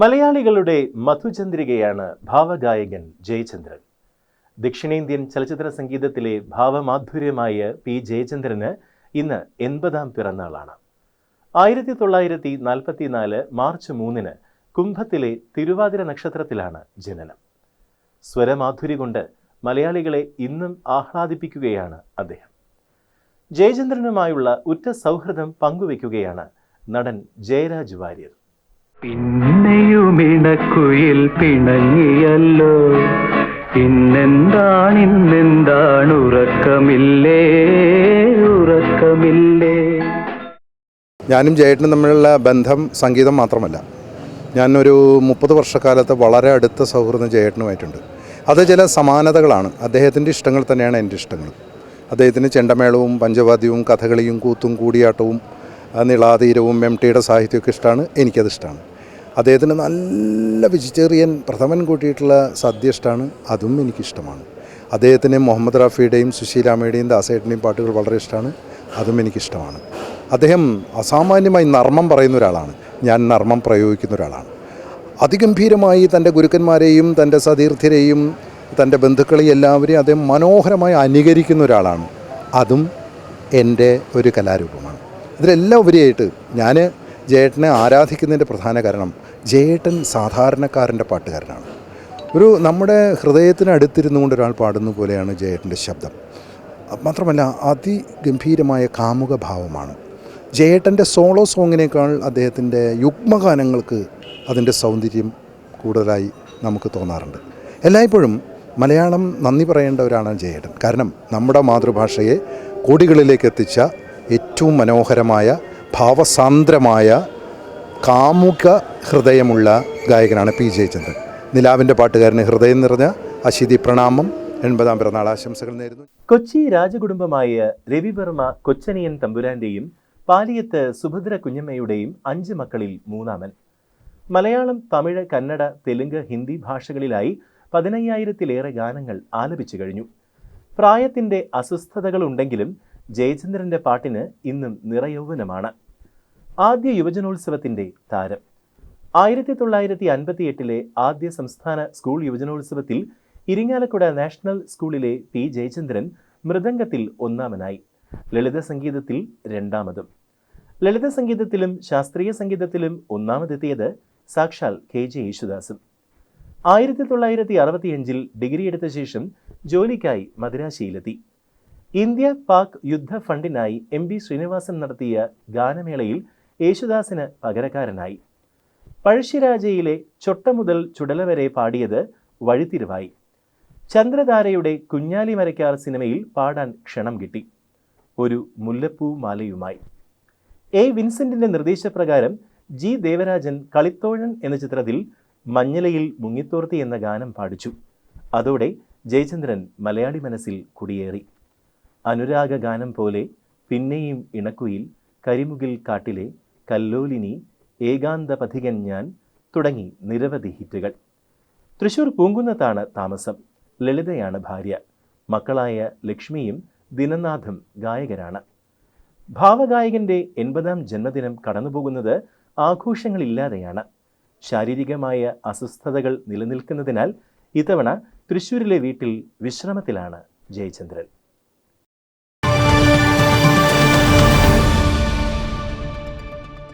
മലയാളികളുടെ മധുചന്ദ്രികയാണ് ഭാവഗായകൻ ജയചന്ദ്രൻ. ദക്ഷിണേന്ത്യൻ ചലച്ചിത്ര സംഗീതത്തിലെ ഭാവമാധുര്യമായ പി. ജയചന്ദ്രന് ഇന്ന് എൺപതാം പിറന്നാളാണ്. ആയിരത്തി തൊള്ളായിരത്തി നാൽപ്പത്തിനാല് മാർച്ച് മൂന്നിന് കുംഭത്തിലെ തിരുവാതിര നക്ഷത്രത്തിലാണ് ജനനം. സ്വരമാധുരി കൊണ്ട് മലയാളികളെ ഇന്നും ആഹ്ലാദിപ്പിക്കുകയാണ് അദ്ദേഹം. ജയചന്ദ്രനുമായുള്ള ഉറ്റ സൗഹൃദം പങ്കുവയ്ക്കുകയാണ് നടൻ ജയരാജ് വാര്യർ. പിന്നെയുമിണക്കുയിൽ പിണങ്ങിയല്ലോ. ഇന്നെന്താണിന്നെന്താണ് ഉറക്കമില്ലേ? ഉറക്കമില്ലേ? ഞാനും ജയേട്ടനും തമ്മിലുള്ള ബന്ധം സംഗീതം മാത്രമല്ല. ഞാനൊരു മുപ്പത് വർഷക്കാലത്ത് വളരെ അടുത്ത സൗഹൃദം ജയേട്ടനുമായിട്ടുണ്ട്. അത് ചില സമാനതകളാണ്. അദ്ദേഹത്തിന്റെ ഇഷ്ടങ്ങൾ തന്നെയാണ് എന്റെ ഇഷ്ടങ്ങൾ അദ്ദേഹത്തിന് ചെണ്ടമേളവും പഞ്ചവാദ്യവും കഥകളിയും കൂത്തും കൂടിയാട്ടവും നിളാതീരവും എം ടിയുടെ സാഹിത്യമൊക്കെ ഇഷ്ടമാണ്. എനിക്കത് ഇഷ്ടമാണ്. അദ്ദേഹത്തിന് നല്ല വെജിറ്റേറിയൻ പ്രഥമൻ കൂട്ടിയിട്ടുള്ള സദ്യ ഇഷ്ടമാണ് അതും എനിക്കിഷ്ടമാണ്. അദ്ദേഹത്തിന് മുഹമ്മദ് റാഫിയുടെയും സുശീലാമ്മയുടെയും ദാസേട്ടന്റെയും പാട്ടുകൾ വളരെ ഇഷ്ടമാണ് അതും എനിക്കിഷ്ടമാണ്. അദ്ദേഹം അസാമാന്യമായി നർമ്മം പറയുന്ന ഒരാളാണ്. ഞാൻ നർമ്മം പ്രയോഗിക്കുന്ന ഒരാളാണ്. അതിഗംഭീരമായി തന്റെ ഗുരുക്കന്മാരെയും തന്റെ സതീർത്ഥ്യരെയും തന്റെ ബന്ധുക്കളെയും എല്ലാവരെയും അദ്ദേഹം മനോഹരമായി അനുകരിക്കുന്ന ഒരാളാണ്. അതും എന്റെ ഒരു കലാരൂപമാണ്. ഇതിലെല്ലാം ഉപരിയായിട്ട് ഞാൻ ജേട്ടനെ ആരാധിക്കുന്നതിന്റെ പ്രധാന കാരണം ജയേട്ടൻ സാധാരണക്കാരന്റെ പാട്ടുകാരനാണ്. ഒരു നമ്മുടെ ഹൃദയത്തിന് അടുത്തിരുന്നു കൊണ്ട് ഒരാൾ പാടുന്ന പോലെയാണ് ജയേട്ടന്റെ ശബ്ദം. മാത്രമല്ല അതിഗംഭീരമായ കാമുക ഭാവമാണ്. ജയേട്ടന്റെ സോളോ സോങ്ങിനേക്കാൾ അദ്ദേഹത്തിന്റെ യുഗ്മഗാനങ്ങൾക്ക് അതിന്റെ സൗന്ദര്യം കൂടുതലായി നമുക്ക് തോന്നാറുണ്ട്. എല്ലായ്പ്പോഴും മലയാളം നന്ദി പറയേണ്ട ഒരാളാണ് ജയേട്ടൻ. കാരണം നമ്മുടെ മാതൃഭാഷയെ കോടികളിലേക്ക് എത്തിച്ച ഏറ്റവും മനോഹരമായ ഭാവസാന്ദ്രമായ കാമുക ഹൃദയമുള്ള ഗായകനാണ് പി ജയചന്ദ്രൻ നിലാവിന്റെ പാട്ടുകാരന് ഹൃദയം നിറഞ്ഞ അശിതി പ്രണാമം. എൺപതാം പിറന്നാൾ ആശംസകൾ നേരുന്നു. കൊച്ചി രാജകുടുംബമായ രവിവർമ്മ കൊച്ചനിയൻ തമ്പുരാന്റെയും പാലിയത്ത് സുഭദ്ര കുഞ്ഞമ്മയുടെയും അഞ്ച് മക്കളിൽ മൂന്നാമൻ. മലയാളം തമിഴ് കന്നഡ തെലുങ്ക് ഹിന്ദി ഭാഷകളിലായി പതിനയ്യായിരത്തിലേറെ ഗാനങ്ങൾ ആലപിച്ചു കഴിഞ്ഞു. പ്രായത്തിന്റെ അസ്വസ്ഥതകളുണ്ടെങ്കിലും ജയചന്ദ്രന്റെ പാട്ടിന് ഇന്നും നിറയൗവനമാണ്. ആദ്യ യുവജനോത്സവത്തിന്റെ താരം. ആയിരത്തി തൊള്ളായിരത്തി അൻപത്തി എട്ടിലെ ആദ്യ സംസ്ഥാന സ്കൂൾ യുവജനോത്സവത്തിൽ ഇരിങ്ങാലക്കുട നാഷണൽ സ്കൂളിലെ പി ജയചന്ദ്രൻ മൃദംഗത്തിൽ ഒന്നാമനായി. ലളിത സംഗീതത്തിൽ രണ്ടാമതും. ലളിത സംഗീതത്തിലും ശാസ്ത്രീയ സംഗീതത്തിലും ഒന്നാമതെത്തിയത് സാക്ഷാൽ കെ ജെ യേശുദാസും. ആയിരത്തി തൊള്ളായിരത്തി അറുപത്തിയഞ്ചിൽ ഡിഗ്രി എടുത്ത ശേഷം ജോലിക്കായി മദിരാശിയിലെത്തി. ഇന്ത്യ പാക് യുദ്ധ ഫണ്ടിനായി എം ബി ശ്രീനിവാസൻ നടത്തിയ ഗാനമേളയിൽ യേശുദാസിന് പകരക്കാരനായി. പഴശ്ശിരാജയിലെ ചൊട്ട മുതൽ ചുടല വരെ പാടിയത് വഴിത്തിരിവായി. ചന്ദ്രധാരയുടെ കുഞ്ഞാലി മരക്കാർ സിനിമയിൽ പാടാൻ ക്ഷണം കിട്ടി. ഒരു മുല്ലപ്പൂ മാലയുമായി. എ. വിൻസെന്റിന്റെ നിർദ്ദേശപ്രകാരം ജി. ദേവരാജൻ കളിത്തോഴൻ എന്ന ചിത്രത്തിൽ മഞ്ഞലയിൽ മുങ്ങിത്തോർത്തി എന്ന ഗാനം പാടിച്ചു. അതോടെ ജയചന്ദ്രൻ മലയാളി മനസ്സിൽ കുടിയേറി. അനുരാഗ ഗാനം പോലെ പിന്നെയും ഇണക്കുയിൽ കരിമുകിൽ കാട്ടിലെ കല്ലോലിനി ഏകാന്ത ഞാൻ തുടങ്ങി നിരവധി ഹിറ്റുകൾ. തൃശൂർ പൂങ്കുന്നത്താണ് താമസം. ലളിതയാണ് ഭാര്യ. മക്കളായ ലക്ഷ്മിയും ദിനനാഥും ഗായകരാണ്. ഭാവഗായകന്റെ എൺപതാം ജന്മദിനം കടന്നുപോകുന്നത് ആഘോഷങ്ങളില്ലാതെയാണ്. ശാരീരികമായ അസ്വസ്ഥതകൾ നിലനിൽക്കുന്നതിനാൽ ഇത്തവണ തൃശൂരിലെ വീട്ടിൽ വിശ്രമത്തിലാണ് ജയചന്ദ്രൻ.